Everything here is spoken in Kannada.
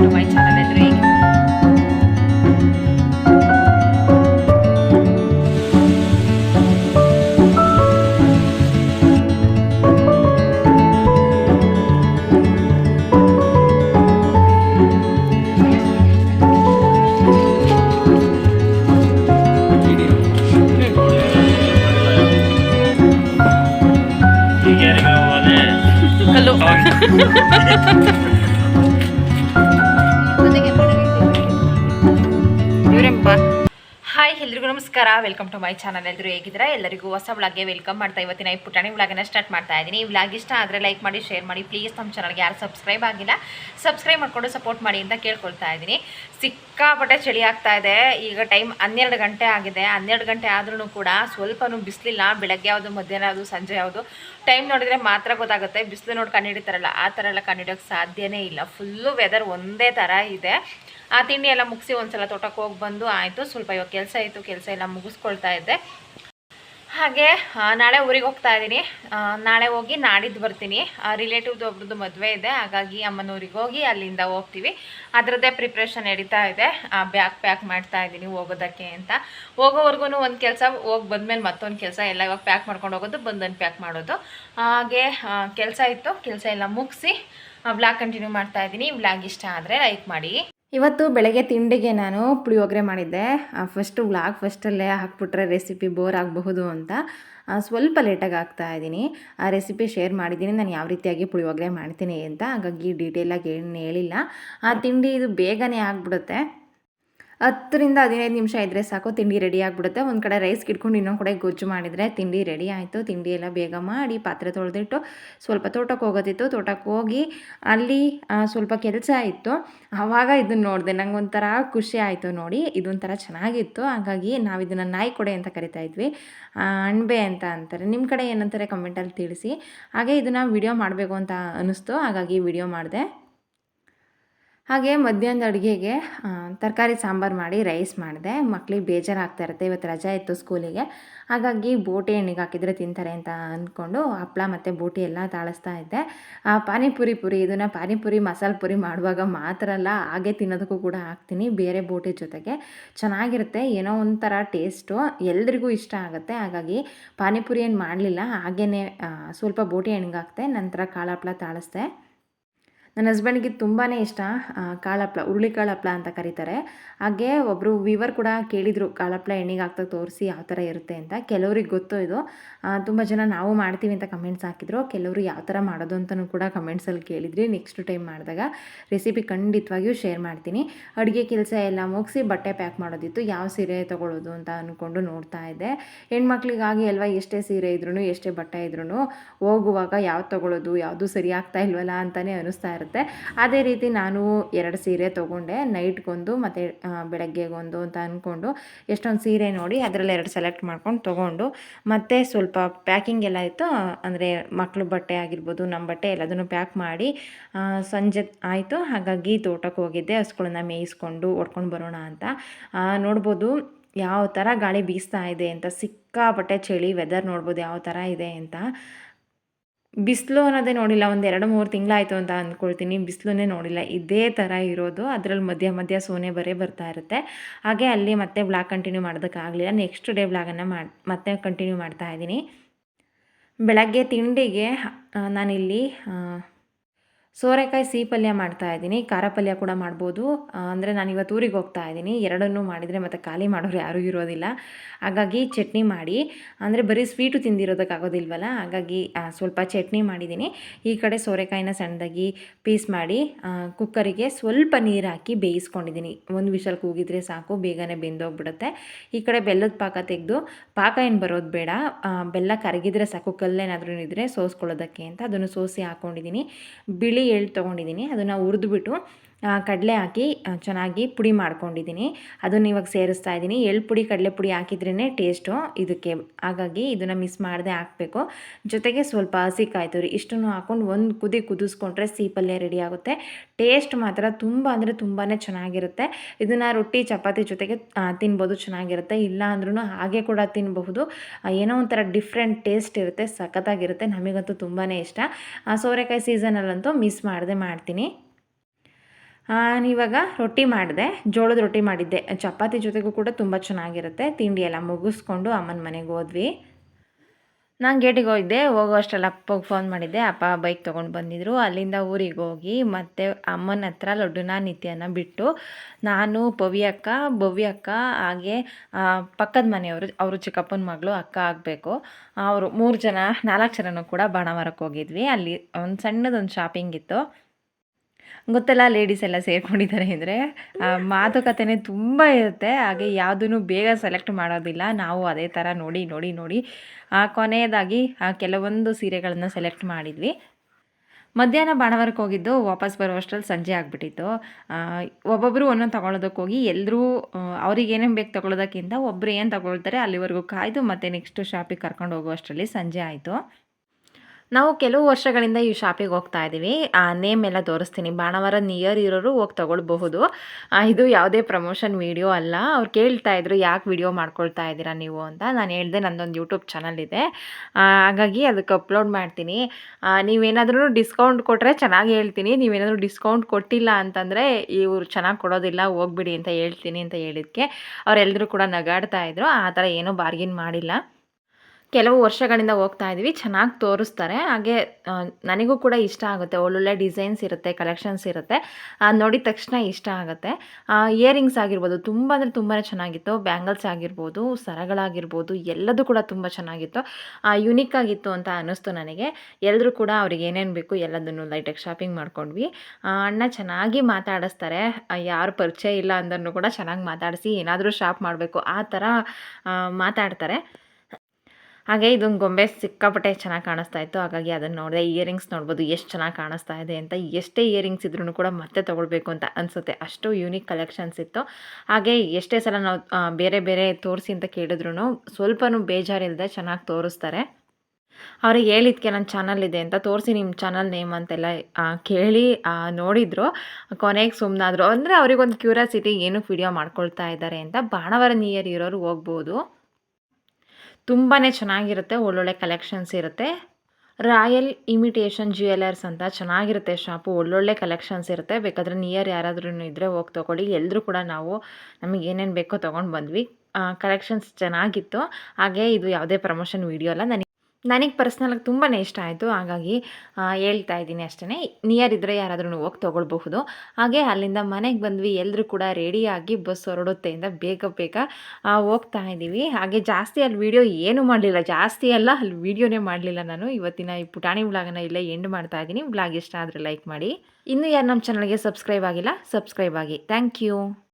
ಟು ಮೈ ಚಾನಲ್ ಎಲ್ಲರೂ ಹಾಯ್, ಎಲ್ರಿಗೂ ನಮಸ್ಕಾರ. ವೆಲ್ಕಮ್ ಟು ಮೈ ಚಾನಲ್ ಎಲ್ಲರೂ ಹೇಗಿದ್ರೆ ಎಲ್ಲರಿಗೂ ಹೊಸ ವ್ಲಾಗ್ಗೆ ವೆಲ್ಕಮ್ ಮಾಡ್ತಾ ಇವತ್ತಿನ ಈ ಪುಟಾಣಿ ವ್ಲಾಗನ್ನ ಸ್ಟಾರ್ಟ್ ಮಾಡ್ತಾ ಇದ್ದೀನಿ. ಈ ವ್ಲಾಗ್ ಇಷ್ಟ ಆದರೆ ಲೈಕ್ ಮಾಡಿ ಶೇರ್ ಮಾಡಿ. ಪ್ಲೀಸ್ ನಮ್ಮ ಚಾನಲ್ಗೆ ಯಾರು ಸಬ್ಸ್ಕ್ರೈಬ್ ಆಗಿಲ್ಲ ಸಬ್ಸ್ಕ್ರೈಬ್ ಮಾಡಿಕೊಂಡು ಸಪೋರ್ಟ್ ಮಾಡಿ ಅಂತ ಕೇಳ್ಕೊಳ್ತಾ ಇದ್ದೀನಿ. ಸಿಕ್ಕಾಪಟ್ಟೆ ಚಳಿ ಆಗ್ತಾ ಇದೆ. ಈಗ ಟೈಮ್ ಹನ್ನೆರಡು ಗಂಟೆ ಆಗಿದೆ. ಹನ್ನೆರಡು ಗಂಟೆ ಆದ್ರೂ ಕೂಡ ಸ್ವಲ್ಪನೂ ಬಿಸಿಲಿಲ್ಲ. ಬೆಳಗ್ಗೆ ಯಾವುದು, ಮಧ್ಯಾಹ್ನ ಯಾವುದು, ಸಂಜೆ ಯಾವುದು. ಟೈಮ್ ನೋಡಿದ್ರೆ ಮಾತ್ರ ಗೊತ್ತಾಗುತ್ತೆ. ಬಿಸಿಲು ನೋಡಿ ಕಂಡುಹಿಡಿತಾರಲ್ಲ ಆ ಥರ ಎಲ್ಲ ಕಂಡುಹಿಡಿಯೋಕ್ಕೆ ಸಾಧ್ಯನೇ ಇಲ್ಲ. ಫುಲ್ಲು ವೆದರ್ ಒಂದೇ ಥರ ಇದೆ. ಆ ತಿಂಡಿ ಎಲ್ಲ ಮುಗಿಸಿ ಒಂದ್ಸಲ ತೋಟಕ್ಕೆ ಹೋಗಿ ಬಂದು ಆಯಿತು. ಸ್ವಲ್ಪ ಇವಾಗ ಕೆಲಸ ಇತ್ತು, ಕೆಲಸ ಎಲ್ಲ ಮುಗಿಸ್ಕೊಳ್ತಾ ಇದ್ದೆ. ಹಾಗೆ ನಾಳೆ ಊರಿಗೆ ಹೋಗ್ತಾ ಇದ್ದೀನಿ. ನಾಳೆ ಹೋಗಿ ನಾಡಿದ್ದು ಬರ್ತೀನಿ. ರಿಲೇಟಿವ್ದು ಒಬ್ರದ್ದು ಮದುವೆ ಇದೆ. ಹಾಗಾಗಿ ಅಮ್ಮನೂರಿಗೆ ಹೋಗಿ ಅಲ್ಲಿಂದ ಹೋಗ್ತೀವಿ. ಅದರದ್ದೇ ಪ್ರಿಪ್ರೇಷನ್ ನಡೀತಾ ಇದೆ. ಬ್ಯಾಗ್ ಪ್ಯಾಕ್ ಮಾಡ್ತಾ ಇದ್ದೀನಿ ಹೋಗೋದಕ್ಕೆ ಅಂತ. ಹೋಗೋವರೆಗೂ ಒಂದು ಕೆಲಸ, ಹೋಗಿ ಬಂದಮೇಲೆ ಮತ್ತೊಂದು ಕೆಲಸ. ಎಲ್ಲ ಇವಾಗ ಪ್ಯಾಕ್ ಮಾಡ್ಕೊಂಡು ಹೋಗೋದು ಬಂದನ್ನು ಪ್ಯಾಕ್ ಮಾಡೋದು. ಹಾಗೆ ಕೆಲಸ ಇತ್ತು. ಕೆಲಸ ಎಲ್ಲ ಮುಗಿಸಿ ವ್ಲಾಗ್ ಕಂಟಿನ್ಯೂ ಮಾಡ್ತಾ ಇದ್ದೀನಿ. ವ್ಲಾಗ್ ಇಷ್ಟ ಆದರೆ ಲೈಕ್ ಮಾಡಿ. ಇವತ್ತು ಬೆಳಗ್ಗೆ ತಿಂಡಿಗೆ ನಾನು ಪುಳಿಯೋಗರೆ ಮಾಡಿದ್ದೆ. ಫಸ್ಟು ಬ್ಲಾಗ್ ಫಸ್ಟಲ್ಲೇ ಹಾಕ್ಬಿಟ್ರೆ ರೆಸಿಪಿ ಬೋರ್ ಆಗಬಹುದು ಅಂತ. ಸ್ವಲ್ಪ ಲೇಟಾಗಿ ಹಾಕ್ತಾ ಇದ್ದೀನಿ. ಆ ರೆಸಿಪಿ ಶೇರ್ ಮಾಡಿದ್ದೀನಿ. ನಾನು ಯಾವ ರೀತಿಯಾಗಿ ಪುಳಿಯೋಗರೆ ಮಾಡ್ತೀನಿ ಅಂತ. ಹಾಗಾಗಿ ಡೀಟೇಲಾಗಿ ಏನು ಹೇಳಿಲ್ಲ. ಆ ತಿಂಡಿ ಇದು ಬೇಗನೆ ಆಗಿಬಿಡುತ್ತೆ. ಹತ್ತರಿಂದ ಹದಿನೈದು ನಿಮಿಷ ಇದ್ದರೆ ಸಾಕು, ತಿಂಡಿ ರೆಡಿ ಆಗಿಬಿಡುತ್ತೆ. ಒಂದು ಕಡೆ ರೈಸ್ ಇಟ್ಕೊಂಡು ಇನ್ನೊಂದು ಕಡೆ ಗೊಜ್ಜು ಮಾಡಿದರೆ ತಿಂಡಿ ರೆಡಿ ಆಯಿತು. ತಿಂಡಿ ಎಲ್ಲ ಬೇಗ ಮಾಡಿ ಪಾತ್ರೆ ತೊಳೆದಿಟ್ಟು ಸ್ವಲ್ಪ ತೋಟಕ್ಕೆ ಹೋಗೋದಿತ್ತು. ತೋಟಕ್ಕೆ ಹೋಗಿ ಅಲ್ಲಿ ಸ್ವಲ್ಪ ಕೆಲಸ ಇತ್ತು. ಆವಾಗ ಇದನ್ನು ನೋಡಿದೆ. ನಂಗೆ ಒಂಥರ ಖುಷಿ ಆಯಿತು ನೋಡಿ. ಇದೊಂಥರ ಚೆನ್ನಾಗಿತ್ತು. ಹಾಗಾಗಿ ನಾವು ಇದನ್ನು ನಾಯಿ ಕೊಡೆ ಅಂತ ಕರಿತಾ ಇದ್ವಿ. ಅಣ್ಬೆ ಅಣಬೆ ಅಂತ ಅಂತಾರೆ. ನಿಮ್ಮ ಕಡೆ ಏನಂತಾರೆ ಕಮೆಂಟಲ್ಲಿ ತಿಳಿಸಿ. ಹಾಗೆ ಇದನ್ನು ವಿಡಿಯೋ ಮಾಡಬೇಕು ಅಂತ ಅನ್ನಿಸ್ತು ಹಾಗಾಗಿ ವಿಡಿಯೋ ಮಾಡಿದೆ. ಹಾಗೆ ಮಧ್ಯಾಹ್ನದ ಅಡುಗೆಗೆ ತರಕಾರಿ ಸಾಂಬಾರು ಮಾಡಿ ರೈಸ್ ಮಾಡಿದೆ. ಮಕ್ಳಿಗೆ ಬೇಜಾರಾಗ್ತಾ ಇರುತ್ತೆ. ಇವತ್ತು ರಜಾ ಇತ್ತು ಸ್ಕೂಲಿಗೆ. ಹಾಗಾಗಿ ಬೋಟಿ ಎಣ್ಣೆಗೆ ಹಾಕಿದರೆ ತಿಂತಾರೆ ಅಂತ ಅಂದ್ಕೊಂಡು ಹಪ್ಪಳ ಮತ್ತು ಬೋಟಿ ಎಲ್ಲ ತಾಳಿಸ್ತಾ ಇದ್ದೆ. ಪಾನಿಪುರಿ ಪುರಿ, ಇದನ್ನು ಪಾನಿಪುರಿ, ಮಸಾಲೆ ಪುರಿ ಮಾಡುವಾಗ ಮಾತ್ರ ಅಲ್ಲ, ಹಾಗೆ ತಿನ್ನೋದಕ್ಕೂ ಕೂಡ ಹಾಕ್ತೀನಿ. ಬೇರೆ ಬೋಟಿ ಜೊತೆಗೆ. ಚೆನ್ನಾಗಿರುತ್ತೆ. ಏನೋ ಒಂಥರ ಟೇಸ್ಟು. ಎಲ್ರಿಗೂ ಇಷ್ಟ ಆಗುತ್ತೆ. ಹಾಗಾಗಿ ಪಾನಿಪುರಿ ಏನು ಮಾಡಲಿಲ್ಲ. ಹಾಗೇ ಸ್ವಲ್ಪ ಬೋಟಿ ಎಣ್ಣೆಗೆ ಹಾಕ್ತೆ. ನಂತರ ಕಾಳು ಹಪ್ಪಳ ತಾಳಿಸ್ದೆ ನನ್ನ ಹಸ್ಬೆಂಡ್ಗೆ ತುಂಬಾ ಇಷ್ಟ ಕಾಳಪ್ಲ ಹುರುಳಿಕಾಳು ಹಪ್ಳ ಅಂತ ಕರೀತಾರೆ. ಹಾಗೆ ಒಬ್ಬರು ವಿವರ್ ಕೂಡ ಕೇಳಿದರು, ಕಾಳಪ್ಳ ಎಣ್ಣೆಗೆ ಹಾಕ್ತಾ ತೋರಿಸಿ ಯಾವ ಥರ ಇರುತ್ತೆ ಅಂತ. ಕೆಲವ್ರಿಗೆ ಗೊತ್ತು ಇದು. ತುಂಬ ಜನ ನಾವು ಮಾಡ್ತೀವಿ ಅಂತ ಕಮೆಂಟ್ಸ್ ಹಾಕಿದ್ರು. ಕೆಲವರು ಯಾವ ಥರ ಮಾಡೋದು ಅಂತಲೂ ಕೂಡ ಕಮೆಂಟ್ಸಲ್ಲಿ ಕೇಳಿದ್ರಿ. ನೆಕ್ಸ್ಟ್ ಟೈಮ್ ಮಾಡಿದಾಗ ರೆಸಿಪಿ ಖಂಡಿತವಾಗಿಯೂ ಶೇರ್ ಮಾಡ್ತೀನಿ. ಅಡುಗೆ ಕೆಲಸ ಎಲ್ಲ ಮುಗಿಸಿ ಬಟ್ಟೆ ಪ್ಯಾಕ್ ಮಾಡೋದಿತ್ತು. ಯಾವ ಸೀರೆ ತೊಗೊಳ್ಳೋದು ಅಂತ ಅಂದ್ಕೊಂಡು ನೋಡ್ತಾ ಇದ್ದೆ. ಹೆಣ್ಮಕ್ಳಿಗಾಗಿ ಅಲ್ವಾ ಎಷ್ಟೇ ಸೀರೆ ಇದ್ರೂ ಎಷ್ಟೇ ಬಟ್ಟೆ ಇದ್ರೂ ಹೋಗುವಾಗ ಯಾವ್ದು ತೊಗೊಳ್ಳೋದು ಯಾವುದು ಸರಿ ಆಗ್ತಾ ಇಲ್ವಲ್ಲ ಅಂತಲೇ ಅನಿಸ್ತಾ ಇರುತ್ತೆ. ಅದೇ ರೀತಿ ನಾನು ಎರಡು ಸೀರೆ ತೊಗೊಂಡೆ, ನೈಟ್ಗೊಂದು ಮತ್ತು ಬೆಳಗ್ಗೆಗೊಂದು ಅಂತ ಅಂದ್ಕೊಂಡು ಎಷ್ಟೊಂದು ಸೀರೆ ನೋಡಿ ಅದರಲ್ಲಿ ಎರಡು ಸೆಲೆಕ್ಟ್ ಮಾಡ್ಕೊಂಡು ತೊಗೊಂಡು, ಮತ್ತು ಸ್ವಲ್ಪ ಪ್ಯಾಕಿಂಗ್ ಎಲ್ಲ ಇತ್ತು ಅಂದರೆ ಮಕ್ಕಳು ಬಟ್ಟೆ ಆಗಿರ್ಬೋದು ನಮ್ಮ ಬಟ್ಟೆ ಎಲ್ಲದನ್ನು ಪ್ಯಾಕ್ ಮಾಡಿ ಸಂಜೆ ಆಯಿತು. ಹಾಗಾಗಿ ತೋಟಕ್ಕೆ ಹೋಗಿದ್ದೆ ಹಸುಗಳನ್ನ ಮೇಯಿಸ್ಕೊಂಡು ಹೊಡ್ಕೊಂಡು ಬರೋಣ ಅಂತ. ನೋಡ್ಬೋದು ಯಾವ ಥರ ಗಾಳಿ ಬೀಸ್ತಾ ಇದೆ ಅಂತ, ಸಿಕ್ಕಾಪಟ್ಟೆ ಚಳಿ ವೆದರ್ ನೋಡ್ಬೋದು ಯಾವ ಥರ ಇದೆ ಅಂತ. ಬಿಸಿಲು ಅನ್ನೋದೇ ನೋಡಿಲ್ಲ, ಒಂದು ಎರಡು ಮೂರು ತಿಂಗಳಾಯಿತು ಅಂತ ಅಂದ್ಕೊಳ್ತೀನಿ ಬಿಸಿಲುನೇ ನೋಡಿಲ್ಲ. ಇದೇ ಥರ ಇರೋದು. ಅದರಲ್ಲಿ ಮಧ್ಯ ಮಧ್ಯ ಸೋನೆ ಬರೇ ಬರ್ತಾ ಇರುತ್ತೆ. ಹಾಗೆ ಅಲ್ಲಿ ಮತ್ತೆ ಬ್ಲಾಗ್ ಕಂಟಿನ್ಯೂ ಮಾಡೋದಕ್ಕಾಗಲಿಲ್ಲ ನೆಕ್ಸ್ಟ್ ಡೇ ಬ್ಲಾಗನ್ನು ಮಾಡಿ, ಮತ್ತೆ ಕಂಟಿನ್ಯೂ ಮಾಡ್ತಾ ಇದ್ದೀನಿ. ಬೆಳಗ್ಗೆ ತಿಂಡಿಗೆ ನಾನಿಲ್ಲಿ ಸೋರೆಕಾಯಿ ಸಿಹಿ ಪಲ್ಯ ಮಾಡ್ತಾ ಇದ್ದೀನಿ, ಖಾರ ಪಲ್ಯ ಕೂಡ ಮಾಡ್ಬೋದು. ಅಂದರೆ ನಾನು ಇವತ್ತು ಊರಿಗೆ ಹೋಗ್ತಾ ಇದ್ದೀನಿ, ಎರಡನ್ನೂ ಮಾಡಿದರೆ ಮತ್ತು ಖಾಲಿ ಮಾಡೋರು ಯಾರೂ ಇರೋದಿಲ್ಲ. ಹಾಗಾಗಿ ಚಟ್ನಿ ಮಾಡಿ, ಅಂದರೆ ಬರೀ ಸ್ವೀಟು ತಿಂದಿರೋದಕ್ಕಾಗೋದಿಲ್ವಲ್ಲ ಹಾಗಾಗಿ ಸ್ವಲ್ಪ ಚಟ್ನಿ ಮಾಡಿದ್ದೀನಿ. ಈ ಕಡೆ ಸೋರೆಕಾಯಿನ ಸಣ್ಣದಾಗಿ ಪೀಸ್ ಮಾಡಿ ಕುಕ್ಕರಿಗೆ ಸ್ವಲ್ಪ ನೀರು ಹಾಕಿ ಬೇಯಿಸ್ಕೊಂಡಿದ್ದೀನಿ. ಒಂದು ವಿಷಲ್ ಕೂಗಿದ್ರೆ ಸಾಕು, ಬೇಗನೆ ಬೆಂದೋಗ್ಬಿಡುತ್ತೆ. ಈ ಕಡೆ ಬೆಲ್ಲದ ಪಾಕ ತೆಗೆದು, ಪಾಕ ಏನು ಬರೋದು ಬೇಡ ಬೆಲ್ಲ ಕರಗಿದ್ರೆ ಸಾಕು, ಕಲ್ಲೇನಾದರೂ ಇದ್ದರೆ ಸೋಸ್ಕೊಳ್ಳೋದಕ್ಕೆ ಅಂತ ಅದನ್ನು ಸೋಸಿ ಹಾಕ್ಕೊಂಡಿದ್ದೀನಿ ಬಿಳಿ ಎಳ್ಳು ತೊಗೊಂಡಿದ್ದೀನಿ ಅದನ್ನು ಹುರಿದ್ಬಿಟ್ಟು ಕಡಲೆ ಹಾಕಿ ಚೆನ್ನಾಗಿ ಪುಡಿ ಮಾಡ್ಕೊಂಡಿದ್ದೀನಿ. ಅದನ್ನು ಇವಾಗ ಸೇರಿಸ್ತಾ ಇದ್ದೀನಿ. ಎಳ್ಳು ಪುಡಿ, ಕಡಲೆ ಪುಡಿ ಹಾಕಿದ್ರೇ ಟೇಸ್ಟು ಇದಕ್ಕೆ. ಹಾಗಾಗಿ ಇದನ್ನು ಮಿಸ್ ಮಾಡದೆ ಹಾಕಬೇಕು. ಜೊತೆಗೆ ಸ್ವಲ್ಪ ಹಸಿ ಕಾಯಿ ತುರಿ ಇಷ್ಟನ್ನು ಹಾಕ್ಕೊಂಡು ಒಂದು ಕುದಿ ಕುದಿಸ್ಕೊಂಡ್ರೆ ಸೀಪಲ್ಲೇ ರೆಡಿ ಆಗುತ್ತೆ. ಟೇಸ್ಟ್ ಮಾತ್ರ ತುಂಬ ಅಂದರೆ ತುಂಬಾ ಚೆನ್ನಾಗಿರುತ್ತೆ. ಇದನ್ನು ರೊಟ್ಟಿ, ಚಪಾತಿ ಜೊತೆಗೆ ತಿನ್ಬೋದು, ಚೆನ್ನಾಗಿರುತ್ತೆ. ಇಲ್ಲ ಅಂದ್ರೂ ಹಾಗೆ ಕೂಡ ತಿನ್ನಬಹುದು ಏನೋ ಒಂಥರ ಡಿಫ್ರೆಂಟ್ ಟೇಸ್ಟ್ ಇರುತ್ತೆ, ಸಖತ್ತಾಗಿರುತ್ತೆ. ನಮಗಂತೂ ತುಂಬಾ ಇಷ್ಟ. ಸೋರೆಕಾಯಿ ಸೀಸನಲ್ಲಂತೂ ಮಿಸ್ ಮಾಡದೆ ಮಾಡ್ತೀನಿ. ಇವಾಗ ರೊಟ್ಟಿ ಮಾಡಿದೆ, ಜೋಳದ ರೊಟ್ಟಿ ಮಾಡಿದ್ದೆ. ಚಪಾತಿ ಜೊತೆಗೂ ಕೂಡ ತುಂಬ ಚೆನ್ನಾಗಿರುತ್ತೆ. ತಿಂಡಿ ಎಲ್ಲ ಮುಗಿಸ್ಕೊಂಡು ಅಮ್ಮನ ಮನೆಗೆ ಹೋದ್ವಿ. ನಾನು ಗೇಟಿಗೆ ಹೋಗಿದ್ದೆ ಹೋಗೋ ಅಪ್ಪಗೆ ಫೋನ್ ಮಾಡಿದ್ದೆ. ಅಪ್ಪ ಬೈಕ್ ತೊಗೊಂಡು ಬಂದಿದ್ದರು ಅಲ್ಲಿಂದ ಊರಿಗೆ ಹೋಗಿ ಮತ್ತು ಅಮ್ಮನ ಹತ್ರ ಲಡ್ಡುನ ನಿತ್ಯನ ಬಿಟ್ಟು ನಾನು ಪವಿಯಕ್ಕ ಭವ್ಯಕ್ಕ ಹಾಗೆ ಪಕ್ಕದ ಮನೆಯವರು, ಅವರು ಚಿಕ್ಕಪ್ಪನ ಮಗಳು, ಅಕ್ಕ ಆಗಬೇಕು. ಅವರು ಮೂರು ಜನ, ನಾಲ್ಕು ಜನನೂ ಕೂಡ ಬಾಣವಾರಕ್ಕೆ ಹೋಗಿದ್ವಿ. ಅಲ್ಲಿ ಒಂದು ಸಣ್ಣದೊಂದು ಶಾಪಿಂಗ್ ಇತ್ತು. ಗೊತ್ತಲ್ಲ ಲೇಡೀಸ್ ಎಲ್ಲ ಸೇರ್ಕೊಂಡಿದ್ದಾರೆ ಅಂದರೆ ಮಾತುಕತೆನೇ ತುಂಬ ಇರುತ್ತೆ. ಹಾಗೆ ಯಾವುದನ್ನು ಬೇಗ ಸೆಲೆಕ್ಟ್ ಮಾಡೋದಿಲ್ಲ. ನಾವು ಅದೇ ಥರ ನೋಡಿ ನೋಡಿ ನೋಡಿ ಕೊನೆಯದಾಗಿ ಕೆಲವೊಂದು ಸೀರೆಗಳನ್ನು ಸೆಲೆಕ್ಟ್ ಮಾಡಿದ್ವಿ. ಮಧ್ಯಾಹ್ನ ಬಾಣವರಕ್ಕೆ ಹೋಗಿದ್ದು, ವಾಪಸ್ ಬರುವಷ್ಟರಲ್ಲಿ ಸಂಜೆ ಆಗಿಬಿಟ್ಟಿತ್ತು. ಒಬ್ಬೊಬ್ಬರು ಒಂದೊಂದು ತೊಗೊಳೋದಕ್ಕೆ ಹೋಗಿ ಎಲ್ಲರೂ ಅವ್ರಿಗೆ ಏನೇನು ಬೇಕು ತಗೊಳ್ಳೋದಕ್ಕಿಂತ ಒಬ್ಬರು ಏನು ತೊಗೊಳ್ತಾರೆ ಅಲ್ಲಿವರೆಗೂ ಕಾಯ್ದು ಮತ್ತೆ ನೆಕ್ಸ್ಟ್ ಶಾಪಿಗೆ ಕರ್ಕೊಂಡು ಹೋಗುವಷ್ಟರಲ್ಲಿ ಸಂಜೆ ಆಯಿತು. ನಾವು ಕೆಲವು ವರ್ಷಗಳಿಂದ ಈ ಶಾಪಿಗೆ ಹೋಗ್ತಾ ಇದ್ದೀವಿ ಆ, ನೇಮ್ ಎಲ್ಲ ತೋರಿಸ್ತೀನಿ. ಬಾಣವರ ನಿಯರ್ ಇರೋರು ಹೋಗಿ ತಗೊಳ್ಬಹುದು. ಇದು ಯಾವುದೇ ಪ್ರಮೋಷನ್ ವಿಡಿಯೋ ಅಲ್ಲ. ಅವ್ರು ಕೇಳ್ತಾ ಇದ್ರು, ಯಾಕೆ ವಿಡಿಯೋ ಮಾಡ್ಕೊಳ್ತಾ ಇದ್ದೀರಾ ನೀವು ಅಂತ. ನಾನು ಹೇಳಿದೆ, ನಂದೊಂದು ಯೂಟ್ಯೂಬ್ ಚಾನಲ್ ಇದೆ. ಹಾಗಾಗಿ ಅದಕ್ಕೆ ಅಪ್ಲೋಡ್ ಮಾಡ್ತೀನಿ. ನೀವೇನಾದ್ರೂ ಡಿಸ್ಕೌಂಟ್ ಕೊಟ್ಟರೆ ಚೆನ್ನಾಗಿ ಹೇಳ್ತೀನಿ. ನೀವೇನಾದರೂ ಡಿಸ್ಕೌಂಟ್ ಕೊಟ್ಟಿಲ್ಲ ಅಂತಂದರೆ ಇವ್ರು ಚೆನ್ನಾಗಿ ಕೊಡೋದಿಲ್ಲ, ಹೋಗ್ಬಿಡಿ ಅಂತ ಹೇಳ್ತೀನಿ ಅಂತ ಹೇಳಿದ್ಕೆ. ಅವರೆಲ್ಲರೂ ಕೂಡ ನಗಾಡ್ತಾ ಇದ್ರು. ಆ ಥರ ಏನೂ ಬಾರ್ಗಿನ್ ಮಾಡಿಲ್ಲ. ಕೆಲವು ವರ್ಷಗಳಿಂದ ಹೋಗ್ತಾ ಇದ್ದೀವಿ ಚೆನ್ನಾಗಿ ತೋರಿಸ್ತಾರೆ. ಹಾಗೆ ನನಗೂ ಕೂಡ ಇಷ್ಟ ಆಗುತ್ತೆ. ಒಳ್ಳೊಳ್ಳೆ ಡಿಸೈನ್ಸ್ ಇರುತ್ತೆ, ಕಲೆಕ್ಷನ್ಸ್ ಇರುತ್ತೆ. ನೋಡಿದ ತಕ್ಷಣ ಇಷ್ಟ ಆಗುತ್ತೆ. ಇಯರಿಂಗ್ಸ್ ಆಗಿರ್ಬೋದು, ತುಂಬ ಅಂದರೆ ತುಂಬಾ ಚೆನ್ನಾಗಿತ್ತು. ಬ್ಯಾಂಗಲ್ಸ್ ಆಗಿರ್ಬೋದು, ಸರಗಳಾಗಿರ್ಬೋದು, ಎಲ್ಲದೂ ಕೂಡ ತುಂಬ ಚೆನ್ನಾಗಿತ್ತು. ಯುನೀಕ್ ಆಗಿತ್ತು ಅಂತ ಅನ್ನಿಸ್ತು ನನಗೆ. ಎಲ್ಲರೂ ಕೂಡ ಅವ್ರಿಗೆ ಏನೇನು ಬೇಕು ಎಲ್ಲದನ್ನು ಲೈಟಾಗಿ ಶಾಪಿಂಗ್ ಮಾಡ್ಕೊಂಡ್ವಿ. ಅಣ್ಣ ಚೆನ್ನಾಗಿ ಮಾತಾಡಿಸ್ತಾರೆ. ಯಾರು ಪರಿಚಯ ಇಲ್ಲ ಅಂದ್ರೂ ಕೂಡ ಚೆನ್ನಾಗಿ ಮಾತಾಡಿಸಿ ಏನಾದರೂ ಶಾಪ್ ಮಾಡಬೇಕು ಆ ಥರ ಮಾತಾಡ್ತಾರೆ. ಹಾಗೆ ಇದೊಂದು ಗೊಂಬೆ ಸಿಕ್ಕಾಪಟ್ಟೆ ಚೆನ್ನಾಗಿ ಕಾಣಿಸ್ತಾ ಇತ್ತು. ಹಾಗಾಗಿ ಅದನ್ನು ನೋಡಿದೆ ಇಯರಿಂಗ್ಸ್ ನೋಡ್ಬೋದು, ಎಷ್ಟು ಚೆನ್ನಾಗಿ ಕಾಣಿಸ್ತಾ ಇದೆ ಅಂತ, ಎಷ್ಟೇ ಇಯರಿಂಗ್ಸ್ ಇದ್ರೂ ಕೂಡ ಮತ್ತೆ ತೊಗೊಳ್ಬೇಕು ಅಂತ ಅನಿಸುತ್ತೆ. ಅಷ್ಟು ಯೂನಿಕ್ ಕಲೆಕ್ಷನ್ಸ್ ಇತ್ತು. ಹಾಗೆ ಎಷ್ಟೇ ಸಲ ನಾವು ಬೇರೆ ಬೇರೆ ತೋರಿಸಿ ಅಂತ ಕೇಳಿದ್ರು ಸ್ವಲ್ಪನೂ ಬೇಜಾರಿಲ್ಲದೆ ಚೆನ್ನಾಗಿ ತೋರಿಸ್ತಾರೆ. ಅವ್ರಿಗೆ ಹೇಳಿದ್ಕೆ ನನ್ನ ಚಾನಲ್ ಇದೆ ಅಂತ ತೋರಿಸಿ ನಿಮ್ಮ ಚಾನಲ್ ನೇಮ್ ಅಂತೆಲ್ಲ ಕೇಳಿ ನೋಡಿದ್ರು. ಕೊನೆಗೆ ಸುಮ್ಮನಾದ್ರು ಅಂದರೆ ಅವ್ರಿಗೊಂದು ಕ್ಯೂರಿಯಾಸಿಟಿ ಏನು ವಿಡಿಯೋ ಮಾಡ್ಕೊಳ್ತಾ ಇದ್ದಾರೆ ಅಂತ. ಬಾಣವರ ನಿಯರ್ ಇರೋರು ಹೋಗ್ಬೋದು. ತುಂಬಾ ಚೆನ್ನಾಗಿರುತ್ತೆ, ಒಳ್ಳೊಳ್ಳೆ ಕಲೆಕ್ಷನ್ಸ್ ಇರುತ್ತೆ. ರಾಯಲ್ ಇಮಿಟೇಷನ್ ಜ್ಯುವೆಲರ್ಸ್ ಅಂತ ಚೆನ್ನಾಗಿರುತ್ತೆ ಶಾಪು ಒಳ್ಳೊಳ್ಳೆ ಕಲೆಕ್ಷನ್ಸ್ ಇರುತ್ತೆ. ಬೇಕಾದರೆ ನಿಯರ್ ಯಾರಾದ್ರೂ ಇದ್ದರೆ ಹೋಗಿ ತೊಗೊಳ್ಳಿ. ಎಲ್ಲರೂ ಕೂಡ ನಾವು ನಮಗೆ ಏನೇನು ಬೇಕೋ ತೊಗೊಂಡು ಬಂದ್ವಿ. ಕಲೆಕ್ಷನ್ಸ್ ಚೆನ್ನಾಗಿತ್ತು. ಹಾಗೆ ಇದು ಯಾವುದೇ ಪ್ರಮೋಷನ್ ವೀಡಿಯೋ ಅಲ್ಲ, ನನಗೆ ನನಗೆ ಪರ್ಸ್ನಲಾಗಿ ತುಂಬಾ ಇಷ್ಟ ಆಯಿತು. ಹಾಗಾಗಿ ಹೇಳ್ತಾ ಇದ್ದೀನಿ ಅಷ್ಟೇ ನಿಯರ್ ಇದ್ದರೆ ಯಾರಾದ್ರೂ ಹೋಗಿ ತೊಗೊಳ್ಬಹುದು. ಹಾಗೆ ಅಲ್ಲಿಂದ ಮನೆಗೆ ಬಂದ್ವಿ. ಎಲ್ಲರೂ ಕೂಡ ರೆಡಿಯಾಗಿ ಬಸ್ ಹೊರಡುತ್ತೆ ಅಂತ ಬೇಗ ಬೇಗ ಹೋಗ್ತಾ ಇದ್ದೀವಿ. ಹಾಗೆ ಜಾಸ್ತಿ ಅಲ್ಲಿ ವೀಡಿಯೋ ಏನೂ ಮಾಡಲಿಲ್ಲ. ಜಾಸ್ತಿ ಅಲ್ಲ ಅಲ್ಲಿ ವೀಡಿಯೋನೇ ಮಾಡಲಿಲ್ಲ ನಾನು. ಇವತ್ತಿನ ಈ ಪುಟಾಣಿ ವ್ಲಾಗನ್ನು ಇಲ್ಲೇ ಎಂಡ್ ಮಾಡ್ತಾ ಇದ್ದೀನಿ. ವ್ಲಾಗ್ ಇಷ್ಟ ಆದರೆ ಲೈಕ್ ಮಾಡಿ. ಇನ್ನೂ ಯಾರು ನಮ್ಮ ಚಾನಲ್ಗೆ ಸಬ್ಸ್ಕ್ರೈಬ್ ಆಗಿಲ್ಲ ಸಬ್ಸ್ಕ್ರೈಬ್ ಆಗಿ. Thank you